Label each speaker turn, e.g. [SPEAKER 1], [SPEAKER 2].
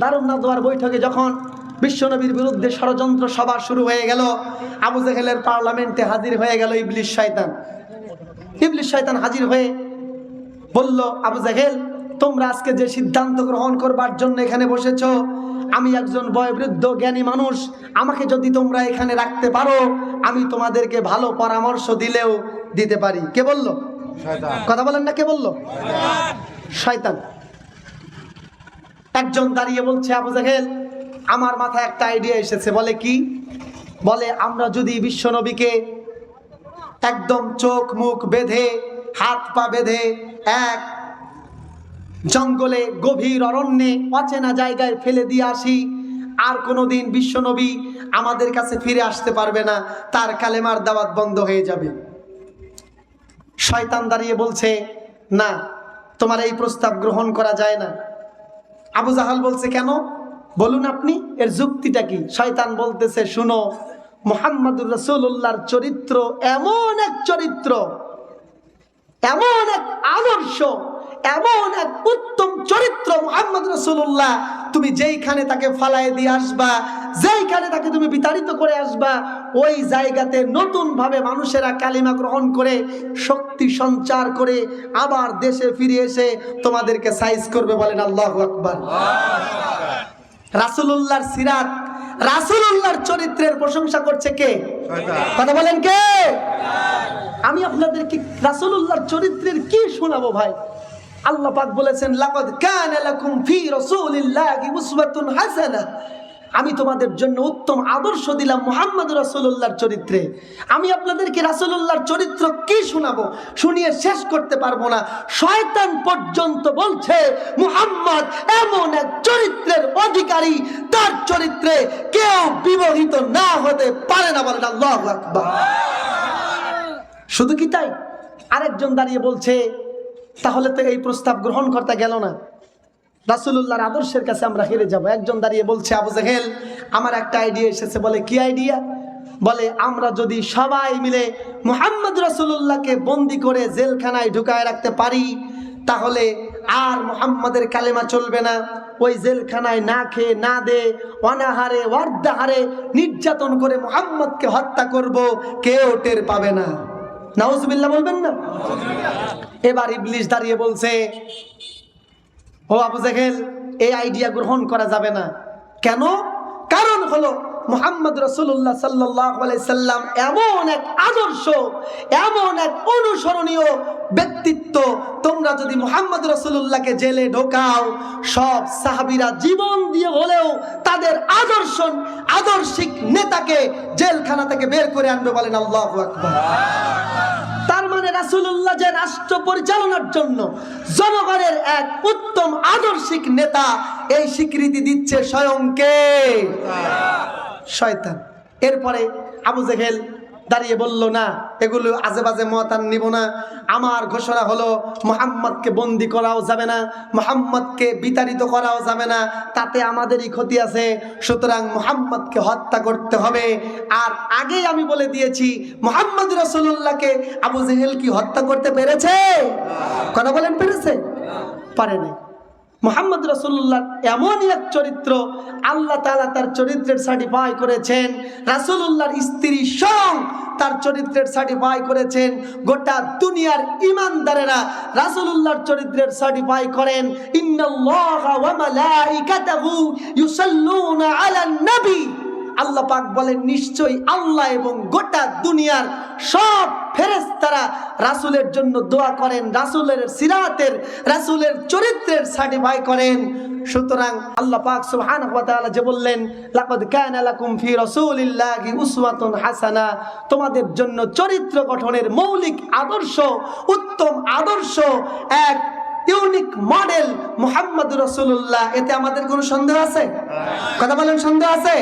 [SPEAKER 1] দারুণ নাদোয়ার বৈঠকে যখন বিশ্বনবীর বিরুদ্ধে ষড়যন্ত্র সভা শুরু হয়ে গেল আবু জেহেলের পার্লামেন্টে হাজির হয়ে গেল ইবলিশ শয়তান। ইবলিশ শয়তান হাজির হয়ে বলল আবু জাহেল তোমরা আজকে যে সিদ্ধান্ত গ্রহণ করবার জন্য এখানে বসেছ আমি একজন বয়োবৃদ্ধ জ্ঞানী মানুষ আমাকে যদি তোমরা এখানে রাখতে পারো আমি তোমাদেরকে ভালো পরামর্শ দিলেও দিতে পারি। কে বলল? কথা বলেন না কে বলল? শয়তান। একজন দাঁড়িয়ে বলছে, আবু জাহেল, আমার মাথায় একটা আইডিয়া এসেছে। বলে কি? বলে, আমরা যদি বিশ্বনবীকে একদম চোখ মুখ বেঁধে, হাত পা বেঁধে এক জঙ্গলে গভীর অরণ্যে অচেনা জায়গায় ফেলে দিয়ে আসি, আর কোনোদিন বিশ্বনবী আমাদের কাছে ফিরে আসতে পারবে না, তার কালেমার দাওয়াত বন্ধ হয়ে যাবে। শয়তান দাঁড়িয়ে বলছে, না, তোমার এই প্রস্তাব গ্রহণ করা যায় না। আবু জাহাল বলছে, কেন? বলুন আপনি, এর যুক্তিটা কি? শয়তান বলতেছে, শুনো, মোহাম্মদুর রসুল্লাহর চরিত্র এমন এক চরিত্র, এমন এক আদর্শ এমন এক উত্তম চরিত্র মোহাম্মদ রসুল্লাহ তুমি যেইখানে তাকে ফালাই দিয়ে আসবা, যেইখানে তাকে তুমি বিতাড়িত করে আসবা, ওই জায়গাতে নতুন ভাবে মানুষেরা কালিমা গ্রহণ করে, শক্তি সঞ্চার করে আবার দেশে ফিরে এসে তোমাদেরকে সাইজ করবে বলেন আল্লাহ আকবার। রাসুলুল্লাহর সিরাত, রাসুলুল্লাহর চরিত্রের প্রশংসা করছে কে? কথা বলেন কে? আমি আপনাদেরকে রাসূলুল্লাহর চরিত্রের কি শোনাবো ভাই? আল্লাহ পাক বলেছেন, লাকাদ কানা লাকুম ফি রাসূলিল্লাহি উসওয়াতুন হাসানা। আমি তোমাদের জন্য উত্তম আদর্শ দিলাম মোহাম্মদ রাসূলুল্লাহর চরিত্রে। আমি আপনাদেরকে রাসূলুল্লাহর চরিত্র কি শোনাবো শুনিয়ে শেষ করতে পারব না। শয়তান পর্যন্ত বলছে, মুহাম্মদ এমন এক চরিত্রের অধিকারী, তার চরিত্রে কেউ বিবাহিত না হতে পারে না। বলেন আল্লাহু শুধু কি তাই? আরেকজন দাঁড়িয়ে বলছে তাহলে তো এই প্রস্তাব গ্রহণ করতে গেল না। রাসুলুল্লাহর আদর্শের কাছে আমরা হেরে যাব। একজন দাঁড়িয়ে বলছে, আবু জাহেল, আমার একটা আইডিয়া এসেছে। বলে, কি আইডিয়া বলে, আমরা যদি সবাই মিলে মোহাম্মদ রাসুলুল্লাহকে বন্দি করে জেলখানায় ঢুকায় রাখতে পারি, তাহলে আর মোহাম্মদের কালেমা চলবে না। ওই জেলখানায় না খেয়ে, না দে, অনাহারে ওয়ার্দাহারে নির্যাতন করে মোহাম্মদকে হত্যা করব, কেউ টের পাবে না। নাউজুবিল্লাহ বলবেন না? এবার ইবলিশ দাঁড়িয়ে বলছে, ও আবু জাহেল, এই আইডিয়া গ্রহণ করা যাবে না। কেন? কারণ হলো মোহাম্মদ রসুল্লাহ সাল্লাম এমন এক আদর্শ, এমন এক অনুসরণীয় ব্যক্তিত্ব। তোমরা যদি মোহাম্মদ রসুল্লাহকে জেলে ঢোকাও, সব সাহাবিরা জীবন দিয়ে হলেও তাদের আদর্শ, আদর্শিক নেতাকে জেলখানা থেকে বের করে আনবে বলেন আল্লাহ আকবর। তার মানে রাসুল্লাহ যে রাষ্ট্র পরিচালনার জন্য জনগণের এক উত্তম আদর্শিক নেতা, এই স্বীকৃতি দিচ্ছে স্বয়ংকে শয়তান। এরপরে আবু জেহেল দাঁড়িয়ে বলল, না, এগুলো আজে বাজে মত আর নিব না। আমার ঘোষণা হলো, মোহাম্মদকে বন্দি করাও যাবে না, মোহাম্মদকে বিতাড়িত করাও যাবে না। তাতে আমাদেরই ক্ষতি আছে। সুতরাং মোহাম্মদকে হত্যা করতে হবে। আর আগেই আমি বলে দিয়েছি, মোহাম্মদ রসুল্লাহকে আবু জেহেল কি হত্যা করতে পেরেছে? কথা বলেন, পেরেছে? পারে নাই। মোহাম্মদ রসুল্লাহ এমনই এক চরিত্র আল্লাহ তালা তার চরিত্রের সার্টিফাই করেছেন। রাসুল্লাহর স্ত্রী সং তার চরিত্রের সার্টিফাই করেছেন। গোটা দুনিয়ার ইমানদারেরা রাসুলুল্লাহর চরিত্রের সার্টিফাই করেন। আল্লাহ পাক বলেন, নিশ্চয়ই আল্লাহ এবং গোটা দুনিয়ার সব ফেরেশতারা রাসূলের জন্য দোয়া করেন, রাসূলের সিরাতের, রাসূলের চরিত্রের সার্টিফাই করেন। সুতরাং আল্লাহ পাক তাআলা যে বললেন কানা লাকুম ফি রাসূলিল্লাহি উসওয়াতুন হাসানা। তোমাদের জন্য চরিত্র গঠনের মৌলিক আদর্শ, উত্তম আদর্শ, এক ইউনিক মডেল মোহাম্মদ রসুল্লাহ এতে আমাদের কোনো সন্দেহ আছে? কথা বলেন, সন্দেহ আছে?